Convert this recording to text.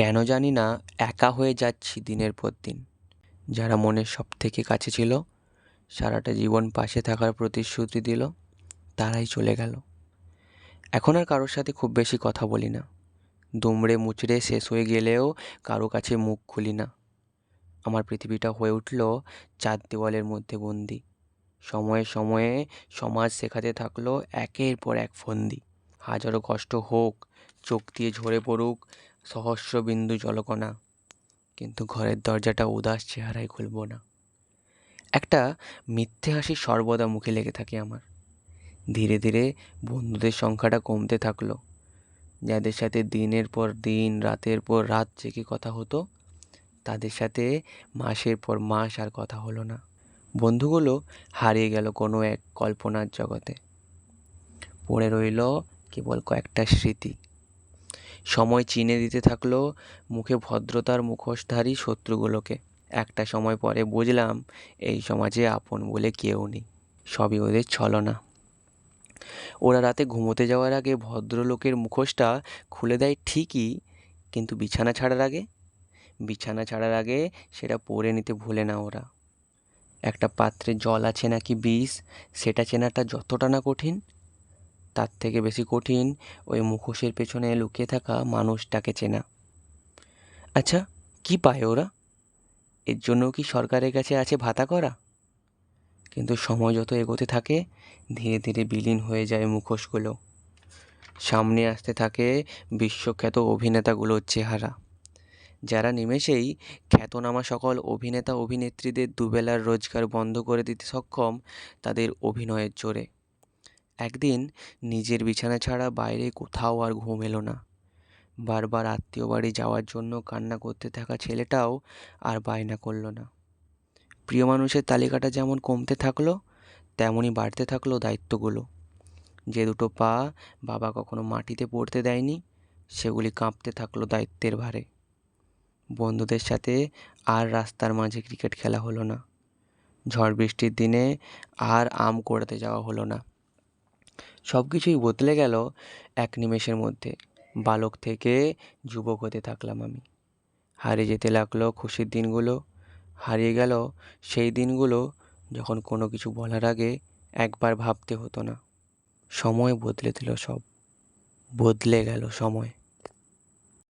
কেন জানি না, একা হয়ে যাচ্ছি দিনের পর দিন। যারা মনের সব থেকে কাছে ছিল, সারাটা জীবন পাশে থাকার প্রতিশ্রুতি দিল, তারাই চলে গেল। এখন আর কারোর সাথে খুব বেশি কথা বলি না। দুমড়ে মুচড়ে শেষ হয়ে গেলেও কারও কাছে মুখ খুলি না। আমার পৃথিবীটা হয়ে উঠল চার দেওয়ালের মধ্যে বন্দি। সময়ে সময়ে সমাজ শেখাতে থাকল একের পর এক ফন্দি। হাজারো কষ্ট হোক, চোখ দিয়ে ঝরে পড়ুক সহস্র বিন্দু জলকণা, কিন্তু ঘরের দরজাটা উদাস চেহারায় খুলব না। একটা মিথ্যে হাসি সর্বদা মুখে লেগে থাকে আমার। ধীরে ধীরে বন্ধুদের সংখ্যাটা কমতে থাকল। যাদের সাথে দিনের পর দিন, রাতের পর রাত জেগে কথা হতো, তাদের সাথে মাসের পর মাস আর কথা হলো না। বন্ধুগুলো হারিয়ে গেল কোনো এক কল্পনার জগতে। পড়ে রইল কেবল কয়েকটা স্মৃতি। সময় চিনে দিতে থাকল মুখে ভদ্রতার মুখোশধারী শত্রুগুলোকে। একটা সময় পরে বুঝলাম, এই সমাজে আপন বলে কেউ নেই, সবই ওদের ছলনা। ওরা রাতে ঘুমোতে যাওয়ার আগে ভদ্রলোকের মুখোশটা খুলে দেয় ঠিকই, কিন্তু বিছানা ছাড়ার আগে? বিছানা ছাড়ার আগে সেটা পরে নিতে ভুলে না ওরা। একটা পাত্রে জল আছে নাকি বিষ, সেটা চেনাটা যতটা না কঠিন? তার থেকে বেশি কঠিন ওই মুখোশের পেছনে লুকিয়ে থাকা মানুষটাকে চেনা। আচ্ছা কি পায় ওরা? এর জন্য কি সরকারের কাছে আছে ভাতা করা? কিন্তু সময় যত এগোতে থাকে, ধীরে ধীরে বিলীন হয়ে যায় মুখোশগুলো। সামনে আসতে থাকে বিশ্বখ্যাত অভিনেতাগুলোর চেহারা। যারা নিমেষেই খ্যাতনামা সকল অভিনেতা অভিনেত্রীদের দুবেলার রোজগার বন্ধ করে দিতে সক্ষম, তাদের অভিনয়ের জোরে। একদিন নিজের বিছানা ছাড়া বাইরে কোথাও আর ঘুম এলো না। বারবার আত্মীয় বাড়ি যাওয়ার জন্য কান্না করতে থাকা ছেলেটাও আর বায়না করল না। প্রিয় মানুষের তালিকাটা যেমন কমতে থাকল তেমনই বাড়তে থাকল দায়িত্বগুলো। যে দুটো পা বাবা কখনো মাটিতে পড়তে দেয়নি, সেগুলি কাঁপতে থাকল দায়িত্বের ভারে। বন্ধুদের সাথে আর রাস্তার মাঝে ক্রিকেট খেলা হলো না। ঝড় বৃষ্টির দিনে আর আম কোড়াতে যাওয়া হলো না। সব কিছুই বদলে গেল এক নিমেষের মধ্যে। বালক থেকে যুবক হতে থাকলাম আমি। হারিয়ে যেতে লাগল খুশির দিনগুলো। হারিয়ে গেল সেই দিনগুলো যখন কোনো কিছু বলার আগে একবার ভাবতে হতো না। সময় বদলে দিল সব। বদলে গেল সময়।